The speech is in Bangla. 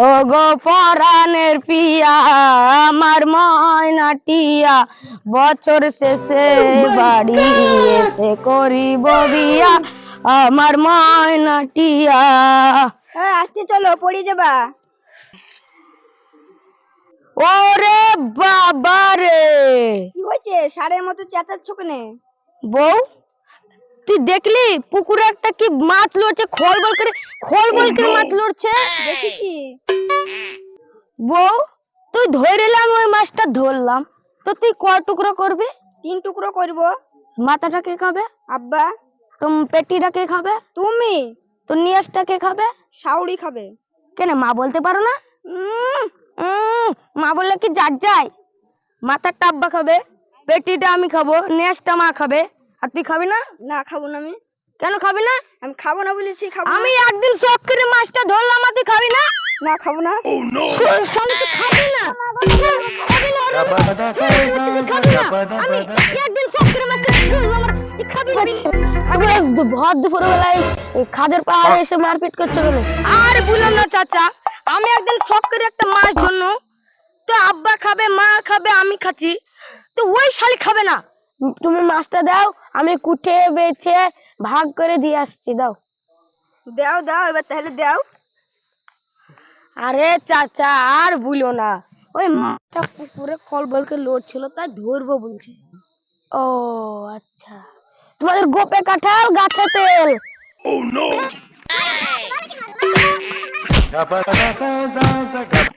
ও গো পরাণের পিয়া আমার ময়নাটিয়া বছর শেষে বাড়ি এসে করিব বিয়া আমার ময়নাটিয়া। হ্যাঁ আসতে চলো পড়ে যাবা। ওরে বাবা রে! কি হয়েছে? সারের মতো চেঁচাচ্ছ কেনে? বউ তুই দেখলি? পুকুরে একটা কি মাছ লড়ছে? খোল বল করে খোল বল করে মাছ লড়ছে? দেখেছি। বউ তুই ধরলাম ওই মাছটা ধরলাম। তো তুই ক টুকরো করবি? তিন টুকরো করব। মাথাটা কে খাবে? আব্বা। তো পেটিটা কে খাবে? তুমি। তো নিয়াসটা কে খাবে? শাউরি খাবে। কেন মা বলতে পারো না? মা বললে কি যার যায়? মাথারটা আব্বা খাবে পেটিটা আমি খাব নিয়াসটা মা খাবে। আর তুই খাবি না? না খাব না আমি। কেন খাবি না? আমি খাব না বলেছি খাব আমি একদিন শখ করে মাছটা ধরলাম আর তুই খাবি না? না খাব না। শোন, শোন, তুই না। খাবি না, ভর দুপুর বেলায় এই খাদের পাহাড়ে এসে মারপিট করছে কেন আর বললাম না চাচা। আমি একদিন শখ করে একটা মাছ জন্য। তো আব্বা খাবে মা খাবে আমি খাচ্ছি। তো ওই শালি খাবে না। তুমি মাছটা দাও আমি কুটে বেছে ভাগ করে দিয়ে আসছি দাও। দাও দাও এবার তাহলে দাও। আরে চাচা আর ভুলো না। ওই মাছটা পুকুরে কল বলকে লোড ছিল তাই ধরবো বলছে। ও আচ্ছা। তোমাদের গোপে কাঁঠাল গাছে তেল। ও sa sa